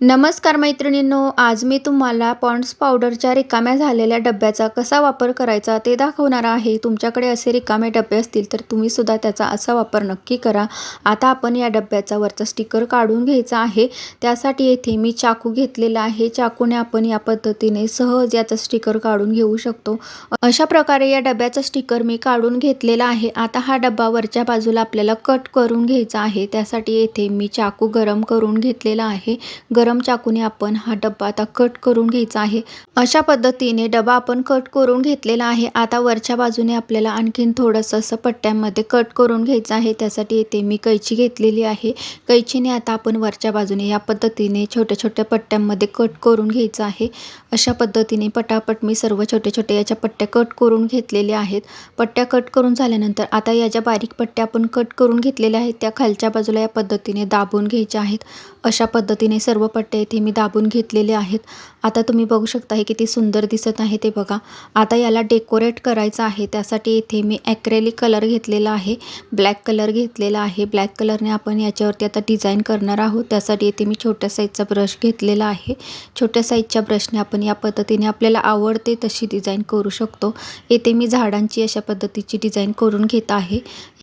नमस्कार मैत्रिणींनो आज मी तुम्हाला पॉन्ड्स पावडरच्या रिकाम्या झालेल्या डब्याचा कसा वापर करायचा ते दाखवणार आहे. तुमच्याकडे असे रिकामे डबे असतील तर तुम्ही सुद्धा त्याचा असा वापर नक्की करा. आता आपण या डब्याचा वरचा स्टिकर काढून घ्यायचा आहे. त्यासाठी येथे मी चाकू घेतलेला आहे. चाकूने आपण या पद्धतीने सहज याचा स्टिकर काढून घेऊ शकतो. अशा प्रकारे या डब्याचा स्टिकर मी काढून घेतलेला आहे. आता हा डब्बा वरच्या बाजूला आपल्याला कट करून घ्यायचा आहे. त्यासाठी येथे मी चाकू गरम करून घेतलेला आहे. गरम चाकूने आपण हा डब्बा आता कट करून घ्यायचा आहे. अशा पद्धतीने डबा आपण कट करून घेतलेला आहे. आता वरच्या बाजूने आपल्याला आणखीन थोडंसं असं पट्ट्यांमध्ये कट करून घ्यायचं आहे. त्यासाठी येथे मी कैची घेतलेली आहे. कैचीने आता आपण वरच्या बाजूने या पद्धतीने छोट्या छोट्या पट्ट्यांमध्ये कट करून घ्यायचं आहे. अशा पद्धतीने पटापट मी सर्व छोटे छोटे याच्या पट्ट्या कट करून घेतलेले आहेत. पट्ट्या कट करून झाल्यानंतर आता या ज्या बारीक पट्ट्या आपण कट करून घेतलेल्या आहेत त्या खालच्या बाजूला या पद्धतीने दाबून घ्यायच्या आहेत. अशा पद्धतीने सर्व पट्टे इथे मी दाबून घेतलेले आहेत. आता तुम्ही बघू शकता हे किती सुंदर दिसत आहे ते बघा. आता याला डेकोरेट करायचं आहे. त्यासाठी इथे मी ॲक्रेलिक कलर घेतलेला आहे. ब्लॅक कलर घेतलेला आहे. ब्लॅक कलरने आपण याच्यावरती आता डिझाईन करणार आहोत. त्यासाठी इथे मी छोट्या साईजचा ब्रश घेतलेला आहे. छोट्या साईजच्या ब्रशने आपण या पद्धतीने आपल्याला आवडते तशी डिझाईन करू शकतो. येथे मी झाडांची अशा पद्धतीची डिझाईन करून घेत आहे.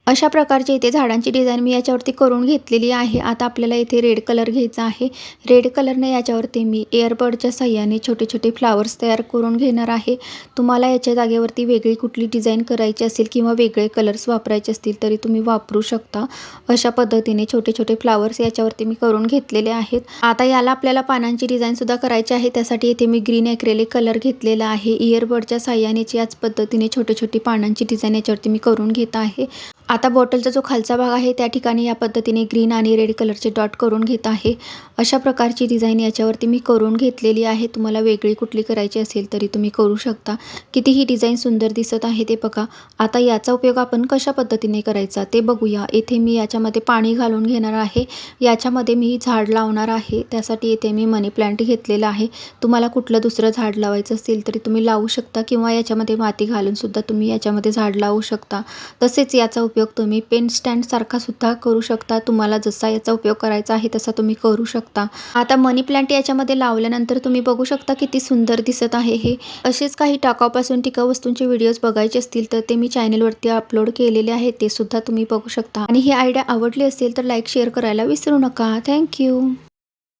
अशा प्रकारची इथे झाडांची डिझाईन मी याच्यावरती करून घेतलेली आहे. आता आपल्याला इथे रेड कलर घ्यायचा आहे. रेड कलरने याच्यावरती मी एअरबडच्या साह्याने छोटे छोटे फ्लावर्स तयार करून घेणार आहे. तुम्हाला याच्या जागेवरती वेगळी कुठली डिझाईन करायची असेल किंवा वेगळे कलर्स वापरायचे असतील तरी तुम्ही वापरू शकता. अशा पद्धतीने छोटे छोटे फ्लावर्स याच्यावरती मी करून घेतलेले आहेत. आता याला आपल्याला पानांची डिझाईनसुद्धा करायची आहे. त्यासाठी इथे मी ग्रीन ॲक्रेलिक कलर घेतलेला आहे. इयरबडच्या साह्यानेच याच पद्धतीने छोटे छोटी पानांची डिझाईन याच्यावरती मी करून घेत आहे. आता बॉटलचा जो खालचा भाग आहे त्या ठिकाणी या पद्धतीने ग्रीन आणि रेड कलरचे डॉट करून घेत आहे. अशा प्रकारची डिझाईन याच्यावरती मी करून घेतलेली आहे. तुम्हाला वेगळी कुठली करायची असेल तरी तुम्ही करू शकता. किती ही डिझाईन सुंदर दिसत आहे ते बघा. आता याचा उपयोग आपण कशा पद्धतीने करायचा ते बघूया. येथे मी याच्यामध्ये पाणी घालून घेणार आहे. याच्यामध्ये मी झाड लावणार आहे. त्यासाठी येथे मी मनी प्लांट घेतलेला आहे. तुम्हाला कुठलं दुसरं झाड लावायचं असेल तरी तुम्ही लावू शकता किंवा याच्यामध्ये माती घालूनसुद्धा तुम्ही याच्यामध्ये झाड लावू शकता. तसेच याचा उपयोग तुम्ही पेन स्टँडसारखा सुद्धा करू शकता. तुम्हाला जसा याचा उपयोग करायचा आहे तसा तुम्ही करू शकता. आता मनी प्लांट याच्यामध्ये लावल्यानंतर तुम्ही बघू शकता किती सुंदर दिसत आहे हे. असेच काही टाकापासून टिकाऊ वस्तूंचे व्हिडिओज बघायचे असतील तर ते मी चॅनलवरती अपलोड केलेले आहे. ते सुद्धा तुम्ही बघू शकता. आणि ही आयडिया आवडली असेल तर लाईक शेअर करायला विसरू नका. थँक्यू